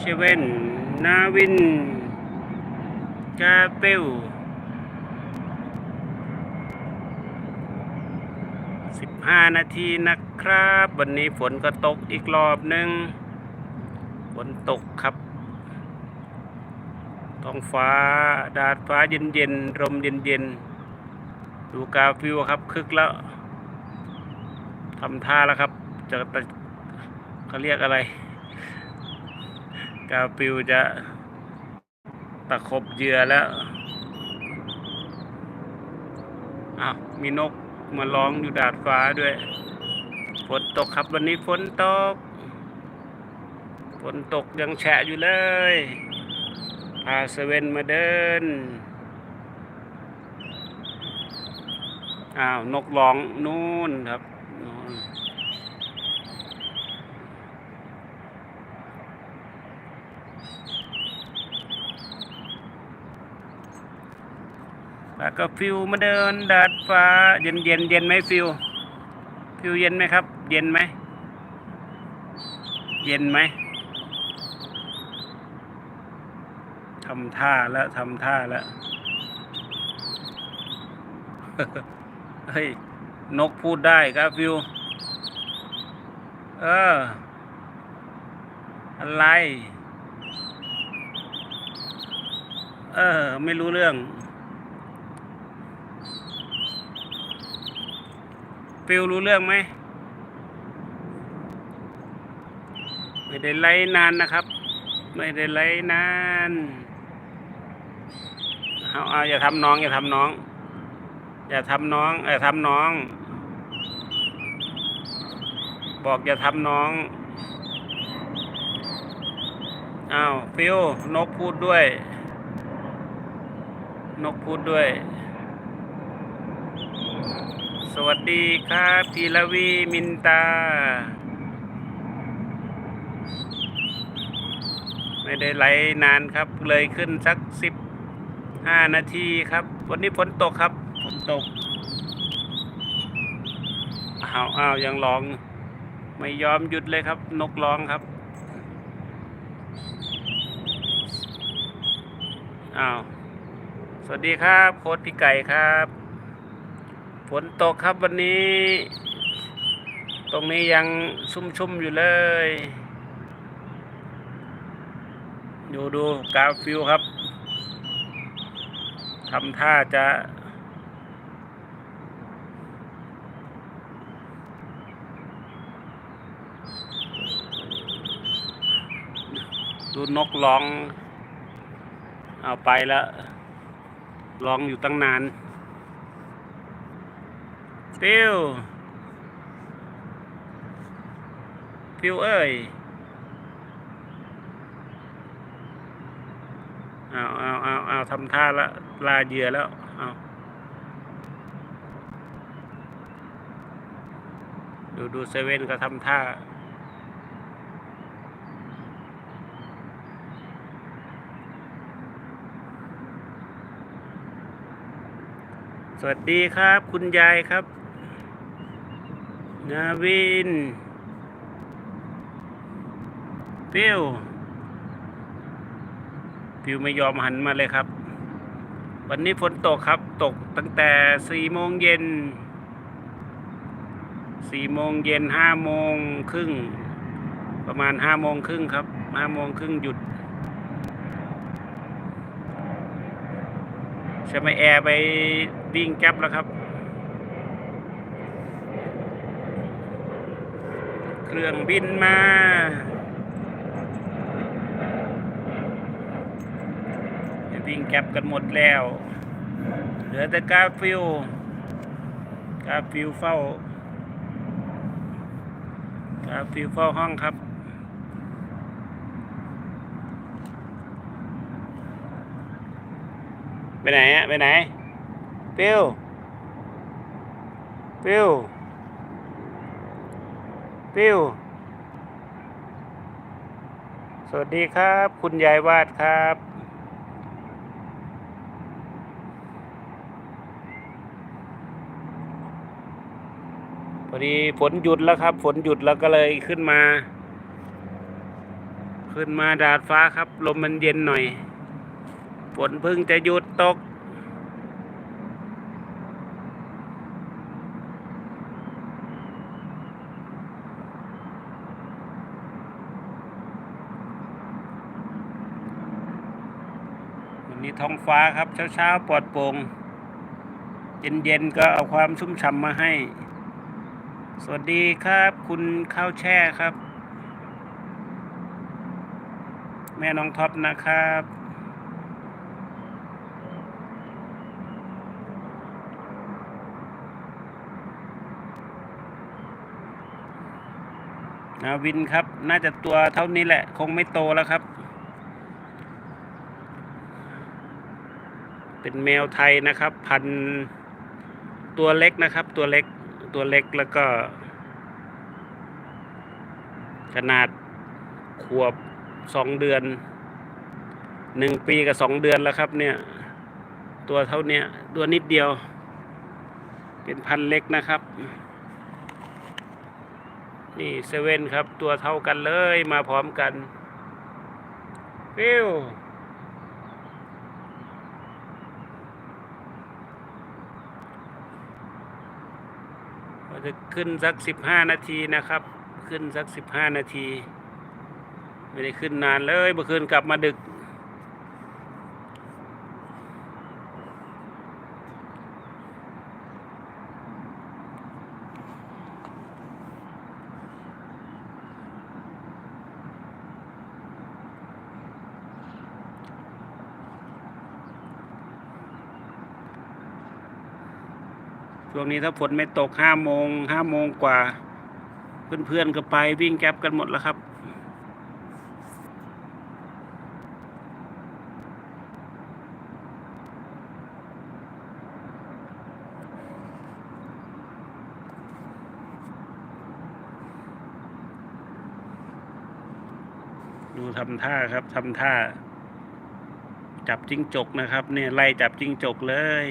เซเว่นนาวิน กาเปลสิบห้านาทีนะครับ วันนี้ฝนก็ตกอีกรอบหนึ่งฝนตกครับท้องฟ้าดาดฟ้าเย็นเย็นลมเย็นเย็นดูกาฟิวครับคึกแล้วทำท่าแล้วครับจะะเขาเรียกอะไร กาฟิวจะตะขบเหยื่อแล้วอ้าวมีนกมาร้องอยู่ดาดฟ้าด้วย ฝนตกครับวันนี้ฝนตก ฝนตกยังแฉะอยู่เลย พาเซเว่นมาเดิน อ้าว นกร้องนู่นครับนู่น แล้วก็ฟิวมาเดินดาดฟ้า เย็นเย็นเย็นไหมฟิว ฟิวเย็นไหมครับ เย็นไหม เย็นไหมทำท่าแล้วทำท่าแล้วเฮ้ย นกพูดได้ครับฟิว เออ อะไร เออ ไม่รู้เรื่อง ฟิวรู้เรื่องไหมไม่ได้ไล่นานนะครับ ไม่ได้ไล่นานเอาเอาอย่าทำน้อง อย่าทำน้อง อย่าทำน้องอย่าทำน้อง บอกอย่าทำน้องอ้าวฟิวนกพูดด้วย นกพูดด้วย วัสดีครับพีรวีมินตา ไม่ได้ไหลนานครับ เลยขึ้นสักสิบห้านาทีครับ วันนี้ฝนตกครับฝนตกอ้าวอ้าวยังร้อง ไม่ยอมหยุดเลยครับ นกร้องครับอ้าวสวัสดีครับ โค้ดพี่ไก่ครับ ฝนตกครับวันนี้ ตรงนี้ยังชุ่มๆอยู่เลยดูดูกราฟิวครับทำท่าจะ ดูนกร้อง เอาไปแล้วร้องอยู่ตั้งนาน ฟิวฟิวเอ้ยเอาเอาเอาเอาทำท่าละลาเหยื่อแล้ว เอาดูดูเซเว่นก็ทำท่าสวัสดีครับ คุณยายครับ นาวินฟิวฟิวไม่ยอมหันมาเลยครับ วันนี้ฝนตกครับ ตกตั้งแต่สี่โมงเย็นสี่โมงเย็นห้าโมงครึ่งประมาณห้าโมงครึ่งครับห้าโมงครึ่งหยุดใช่ไหมแอร์ไปวิ่งแก๊ปแล้วครับ เค รื่องบินมา วิ่งแก๊ปกันหมดแล้ว เหลือแต่กาฟิว กาฟิวเฝ้า กาฟิวเฝ้าห้องครับไปไหนอะไปไหน ฟิว ฟิว ฟิวสวัสดีครับ คุณยายวาดครับ พอดีฝนหยุดแล้วครับ ฝนหยุดแล้วก็เลยขึ้นมา ขึ้นมาดาดฟ้าครับ ลมมันเย็นหน่อย ฝนเพิ่งจะหยุดตก วันนี้ท้องฟ้าครับเช้าๆปลอดโปร่งเย็นๆก็เอาความชุ่มฉ่ำมาให้ สวัสดีครับ คุณข้าวแช่ครับ แม่น้องท็อปนะครับนาวินครับ น่าจะตัวเท่านี้แหละ คงไม่โตแล้วครับ เป็นแมวไทยนะครับ พันตัวเล็กนะครับ ตัวเล็กตัวเล็กแล้วก็ ขนาดขวบสองเดือนหนึ่งปีกับสองเดือนแล้วครับ เนี่ย ตัวเท่าเนี้ยตัวนิดเดียว เป็นพันเล็กนะครับ นี่เซเว่นครับ ตัวเท่ากันเลยมาพร้อมกันฟิว จะขึ้นสักสิบห้านาทีนะครับ ขึ้นสักสิบห้านาที ไม่ได้ขึ้นนานเลยเมื่อคืนกลับมาดึก งนี้ถ้าฝนไม่ตกห้าโมงห้าโมงกว่า เพื่อนๆก็ไปวิ่งแก๊ปกันหมดแล้วครับดูทำท่าครับทำท่า จับจิ้งจกนะครับ เนี่ยไล่จับจิ้งจกเลย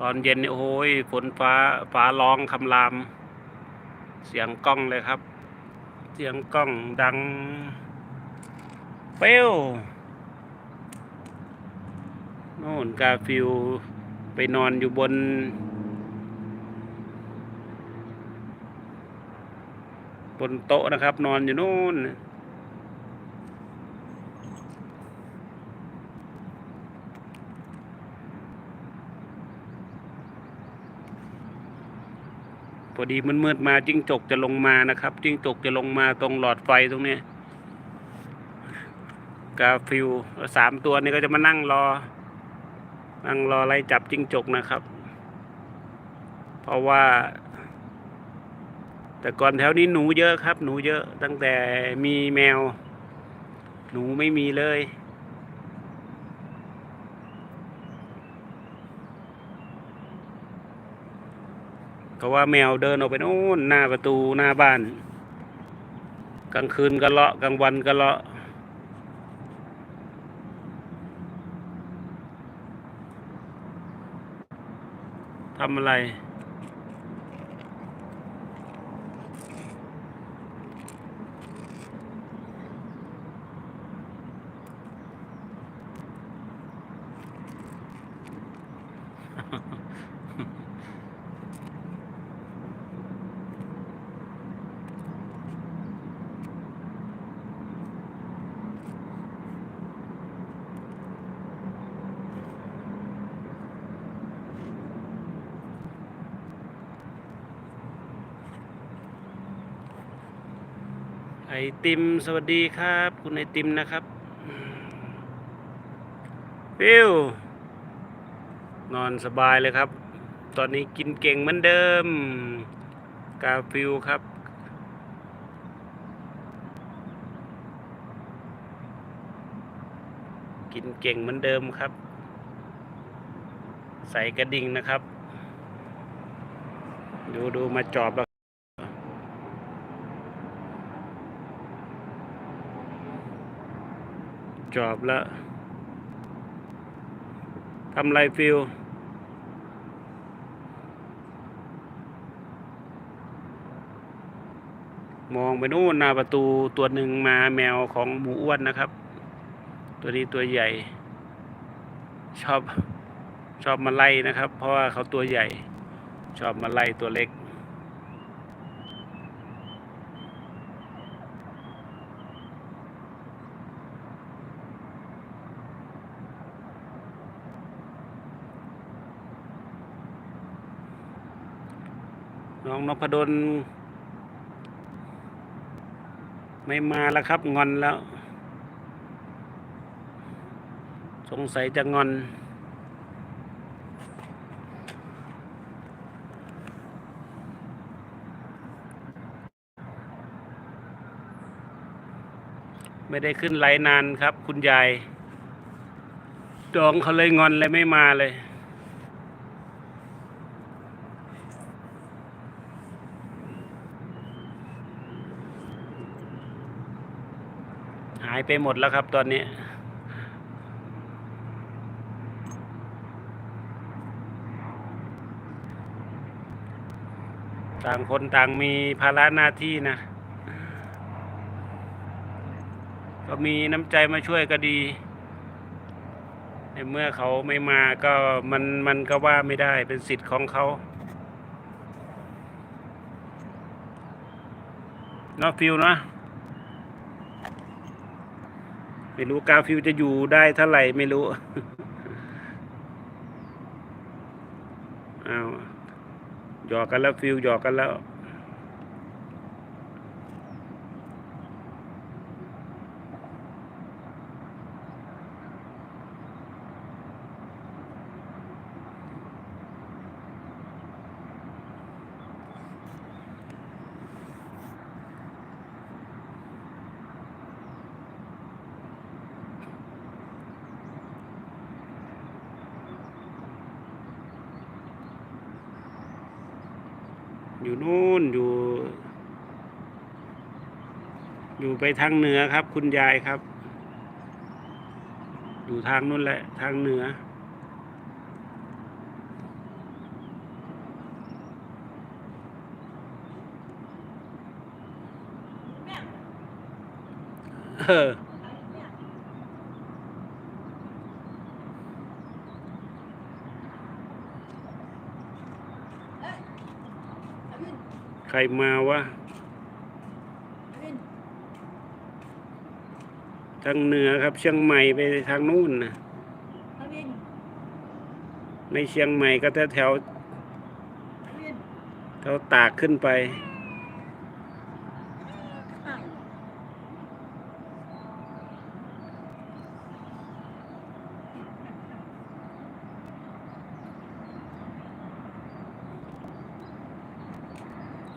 ตอนเย็นนี่โอ้ยฝนฟ้าฟ้าร้องคำราม เสียงกล้องเลยครับ เสียงกล้องดัง เปี้ยวโน่นกาฟิวไปนอนอยู่บน บนโต๊ะนะครับ นอนอยู่นู่น พอดีมืดๆมาจิ้งจกจะลงมานะครับ จิ้งจกจะลงมาตรงหลอดไฟตรงนี้กาฟิวสามตัวนี้ก็จะมานั่งรอ นั่งรอไล่จับจิ้งจกนะครับ เพราะว่า แต่ก่อนแถวนี้หนูเยอะครับ หนูเยอะตั้งแต่มีแมว หนูไม่มีเลย เพราะว่าแมวเดินออกไปโน่นหน้าประตูหน้าบ้าน กลางคืนก็เลาะกลางวันก็เลาะทำอะไร ไอ ติมสวัสดีครับ คุณไอติมนะครับฟิวนอนสบายเลยครับ ตอนนี้กินเก่งเหมือนเดิม กาฟิวครับ กินเก่งเหมือนเดิมครับ ใส่กระดิ่งนะครับ ดูดูมาจอบแล้ว จอบแล้วทำไรฟิลมองไปนู่นหน้าประตูตัวหนึ่งมาแมวของหมูอ้วนนะครับ ตัวนี้ตัวใหญ่ ชอบชอบมาไล่นะครับ เพราะว่าเขาตัวใหญ่ ชอบมาไล่ตัวเล็ก น้องนพดลไม่มาแล้วครับ งอนแล้ว สงสัยจะงอน ไม่ได้ขึ้นไลน์นานครับ คุณยายจองเขาเลยงอนเลยไม่มาเลย หายไปหมดแล้วครับตอนนี้ ต่างคนต่างมีภาระหน้าที่นะ ก็มีน้ำใจมาช่วยก็ดีในเมื่อเขาไม่มาก็มันมันก็ว่าไม่ได้เป็นสิทธิ์ของเขาเนาะฟิวเนาะ ไม่รู้กาฟิวจะอยู่ได้เท่าไหร่ไม่รู้อ้าวหยอกกันแล้วฟิวหยอกกันแล้ว อยู่นู่นอยู่ อยู่ไปทางเหนือครับ คุณยายครับ อยู่ทางนู้นแหละ ทางเหนือ เออ ใครมาวะ ทางเหนือครับ เชียงใหม่ไปทางนู่นนะไม่เชียงใหม่ก็แถวแถวแถวตากขึ้นไป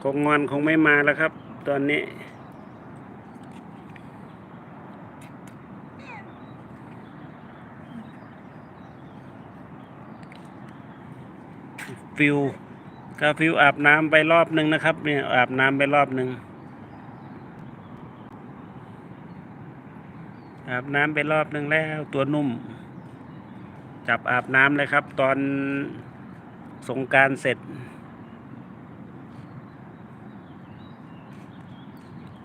คงงอนคงไม่มาแล้วครับ ตอนนี้ ฟิวกาฟิวอาบน้ำไปรอบหนึ่งนะครับ เนี่ยอาบน้ำไปรอบหนึ่งอาบน้ำไปรอบหนึ่งแล้วตัวนุ่ม จับอาบน้ำเลยครับ ตอนสงการเสร็จ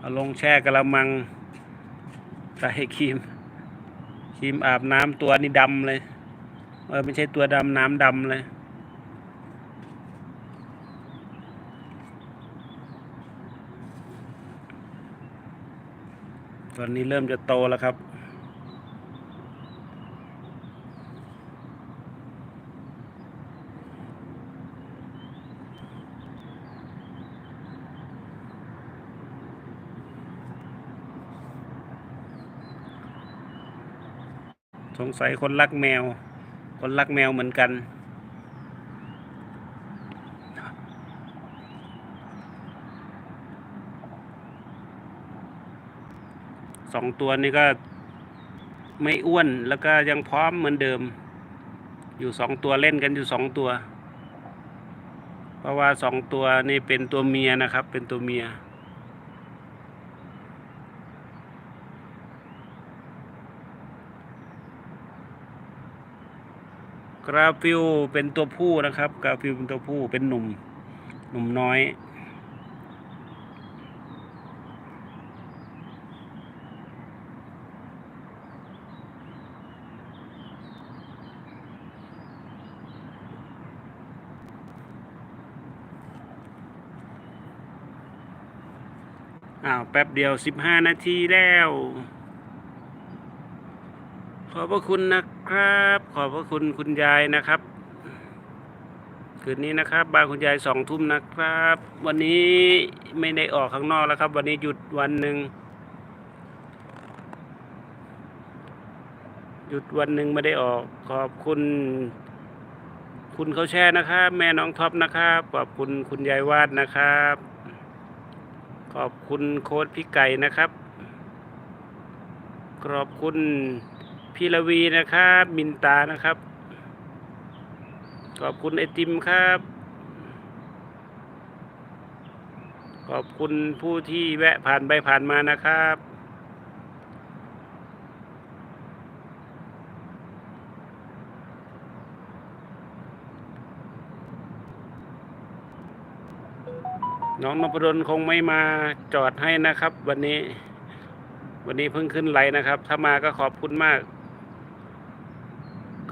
เอาลงแช่กระมังใส่ครีมครีมอาบน้ำตัวนี่ดำเลยเออไม่ใช่ตัวดำน้ำดำเลยตอนนี้เริ่มจะโตแล้วครับ สงสัยคนรักแมว คนรักแมวเหมือนกัน สองตัวนี้ก็ไม่อ้วนแล้วก็ยังพร้อมเหมือนเดิม อยู่สองตัวเล่นกันอยู่สองตัว เพราะว่าสองตัวนี่เป็นตัวเมียนะครับ เป็นตัวเมีย กราฟิลเป็นตัวผู้นะครับ กราฟิลเป็นตัวผู้เป็นหนุ่ม หนุ่มน้อยอ้าวแป๊บเดียวสิบห้านาทีแล้ว ขอบพระคุณนะ ครับ ขอบพระคุณคุณยายนะครับ คืนนี้นะครับบ้านคุณยายสองทุ่มนะครับ วันนี้ไม่ได้ออกข้างนอกแล้วครับ วันนี้หยุดวันหนึ่งหยุดวันหนึ่งไม่ได้ออก ขอบคุณ คุณเขาแช่นะครับ แม่น้องท็อปนะครับ ขอบคุณคุณยายวาดนะครับ ขอบคุณโค้ดพี่ไก่นะครับ ขอบคุณ พี่ละวีนะครับมินตานะครับ ขอบคุณไอติมครับ ขอบคุณผู้ที่แวะผ่านไปผ่านมานะครับน้องนพดลคงไม่มาจอดให้นะครับ วันนี้ วันนี้เพิ่งขึ้นไลน์นะครับ ถ้ามาก็ขอบคุณมาก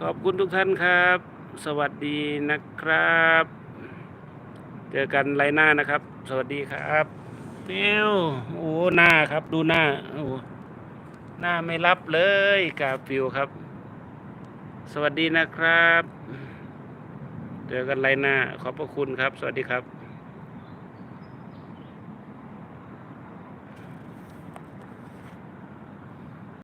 ขอบคุณทุกท่านครับ สวัสดีนะครับ เจอกันไลน์หน้านะครับ สวัสดีครับเปียวโอ้หน้าครับ ดูหน้าโอ้หน้าไม่รับเลยกาฟิวครับ สวัสดีนะครับ เจอกันไลน์หน้า ขอบพระคุณครับ สวัสดีครับ